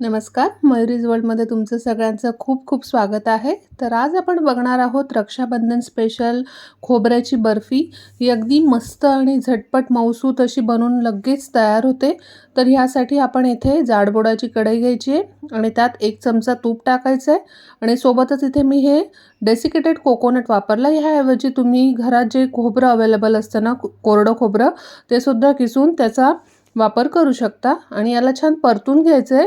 नमस्कार मयुरीज वर्ल्डमध्ये तुमचं सगळ्यांचं खूप खूप स्वागत आहे. तर आज आपण बघणार आहोत रक्षाबंधन स्पेशल खोबऱ्याची बर्फी. ही अगदी मस्त आणि झटपट मऊसूत अशी बनवून लगेच तयार होते. तर ह्यासाठी आपण इथे जाडबोडाची कढई घ्यायची आहे आणि त्यात एक चमचा तूप टाकायचं आहे आणि सोबतच इथे मी हे डेसिकेटेड कोकोनट वापरलं. ह्याऐवजी तुम्ही घरात जे खोबरं अवेलेबल असतं ना कोरडं खोबरं ते सुद्धा किसून त्याचा वापर करू शकता आणि याला छान परतून घ्यायचं आहे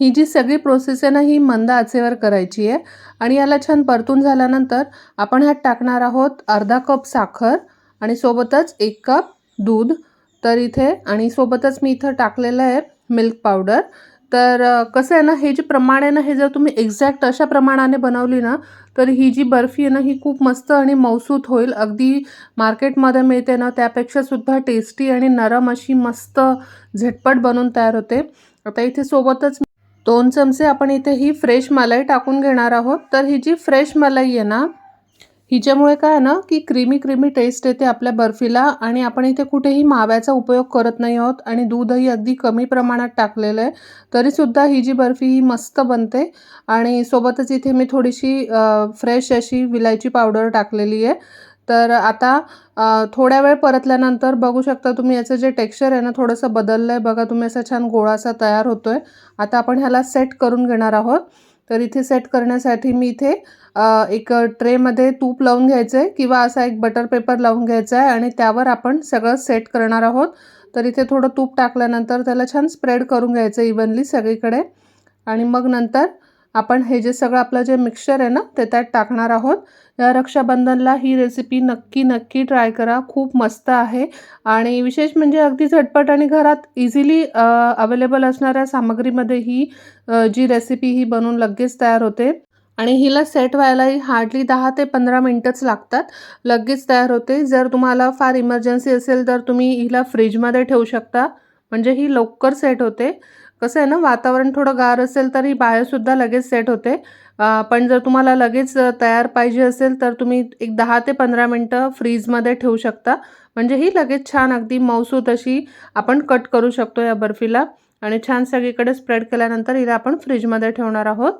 ही जी सगळी प्रोसेस आहे ना ही मंद आचेवर करायची आहे. आणि याला छान परतून झाल्यानंतर आपण ह्यात टाकणार आहोत अर्धा कप साखर आणि सोबतच एक कप दूध. तर इथे आणि सोबतच मी इथं टाकलेलं आहे मिल्क पावडर तर कसं आहे ना हे जे प्रमाण आहे ना हे जर तुम्ही एक्झॅक्ट अशा प्रमाणाने बनवली ना तर ही जी बर्फी आहे ना ही खूप मस्त आणि मौसूत होईल. अगदी मार्केटमध्ये मिळते ना त्यापेक्षा सुद्धा टेस्टी आणि नरम अशी मस्त झटपट बनवून तयार होते. आता इथे सोबतच दोन चमचे आपण इथे ही फ्रेश मलाई टाकून घेणार आहोत. तर ही जी फ्रेश मलाई आहे ना हिच्यामुळे काय आहे ना की क्रीमी क्रीमी टेस्ट येते आपल्या बर्फीला आणि आपण इथे कुठेही माव्याचा उपयोग करत नाही आहोत आणि दूधही अगदी कमी प्रमाणात टाकलेलं आहे. तरीसुद्धा ही जी बर्फी ही मस्त बनते आणि सोबतच इथे मी थोडीशी फ्रेश अशी विलायची पावडर टाकलेली आहे. तर आता थोड्या वेळ परतल्यानंतर बघू शकता तुम्ही याचं जे टेक्स्चर आहे ना थोडंसं बदललं आहे बघा तुम्ही असा छान गोळासा तयार होतो आहे आता आपण ह्याला सेट करून घेणार आहोत. तर इथे सेट करण्यासाठी मी इथे एक ट्रेमध्ये तूप लावून घ्यायचं आहे किंवा असा एक बटर पेपर लावून घ्यायचा आहे आणि त्यावर आपण सगळं सेट करणार आहोत. तर इथे थोडं तूप टाकल्यानंतर त्याला छान स्प्रेड करून घ्यायचं इवनली सगळीकडे. आणि मग नंतर आपण हे जे सगळं आपलं जे मिक्सचर आहे ना ते त्यात टाकणार आहोत. या रक्षाबंधनला ही रेसिपी नक्की नक्की ट्राय करा. खूप मस्त आहे. आणि विशेष म्हणजे अगदी झटपट आणि घरात इझिली अवेलेबल असणाऱ्या सामग्रीमध्ये ही जी रेसिपी ही बनवून लगेच तयार होते. आणि हिला सेट व्हायलाही हार्डली दहा ते पंधरा मिनटंच लागतात. लगेच तयार होते. जर तुम्हाला फार इमर्जन्सी असेल तर तुम्ही हिला फ्रीजमध्ये ठेवू शकता. म्हणजे ही लवकर सेट होते. कसं आहे ना वातावरण थोडं गार असेल तर ही बाहेरसुद्धा लगेच सेट होते. पण जर तुम्हाला लगेच तयार पाहिजे असेल तर तुम्ही एक दहा ते पंधरा मिनटं फ्रीजमध्ये ठेवू शकता. म्हणजे ही लगेच छान अगदी मौसूत अशी आपण कट करू शकतो या बर्फीला. आणि छान सगळीकडे स्प्रेड केल्यानंतर हिला आपण फ्रीजमध्ये ठेवणार आहोत.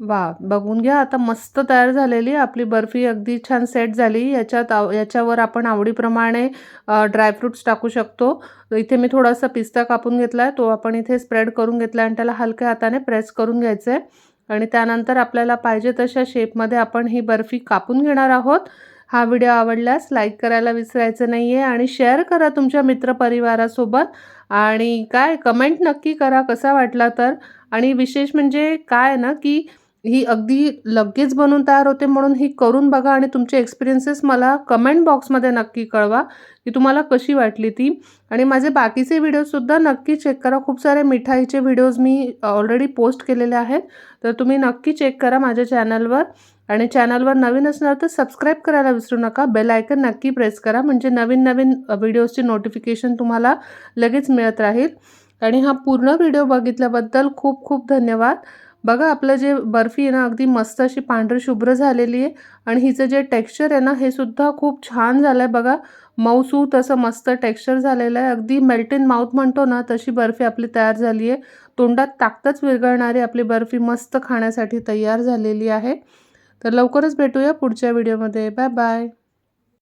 वा बघून घ्या. आता मस्त तयार झालेली आपली बर्फी. अगदी छान सेट झाली. याच्यात आव याच्यावर आपण आवडीप्रमाणे ड्रायफ्रूट्स टाकू शकतो. इथे मी थोडासा पिस्ता कापून घेतला आहे तो आपण इथे स्प्रेड करून घेतला आणि त्याला हलक्या हाताने प्रेस करून घ्यायचं आहे आणि त्यानंतर आपल्याला पाहिजे तशा शेपमध्ये आपण ही बर्फी कापून घेणार आहोत. हा व्हिडिओ आवडल्यास लाईक करायला विसरायचं नाही आहे आणि शेअर करा तुमच्या मित्रपरिवारासोबत. आणि काय कमेंट नक्की करा कसा वाटला तर. आणि विशेष म्हणजे काय ना की ही अगदी लगेच बनून तयार होते म्हणून ही करून बघा आणि तुमचे एक्सपिरियन्सेस मला कमेंट बॉक्समध्ये नक्की कळवा की तुम्हाला कशी वाटली ती. आणि माझे बाकीचे व्हिडिओसुद्धा नक्की चेक करा. खूप सारे मिठाईचे व्हिडिओज मी ऑलरेडी पोस्ट केलेले आहेत. तर तुम्ही नक्की चेक करा माझ्या चॅनलवर आणि चॅनलवर नवीन असणार तर सबस्क्राईब करायला विसरू नका. बेल आयकन नक्की प्रेस करा. म्हणजे नवीन नवीन व्हिडिओजची नोटिफिकेशन तुम्हाला लगेच मिळत राहील. आणि हा पूर्ण व्हिडिओ बघितल्याबद्दल खूप खूप धन्यवाद. बघा आपलं जे बर्फी आहे ना अगदी मस्त अशी पांढरी शुभ्र झालेली आहे आणि हिचं जे टेक्स्चर आहे ना हे सुद्धा खूप छान झालं आहे बघा. मऊसूत असं मस्त टेक्स्चर झालेलं आहे. अगदी मेल्ट इन माउथ म्हणतो ना तशी बर्फी आपली तयार झाली आहे. तोंडात ताकदच विरघळणारी आपली बर्फी मस्त खाण्यासाठी तयार झालेली आहे. तर लवकरच भेटूया पुढच्या व्हिडिओमध्ये बाय बाय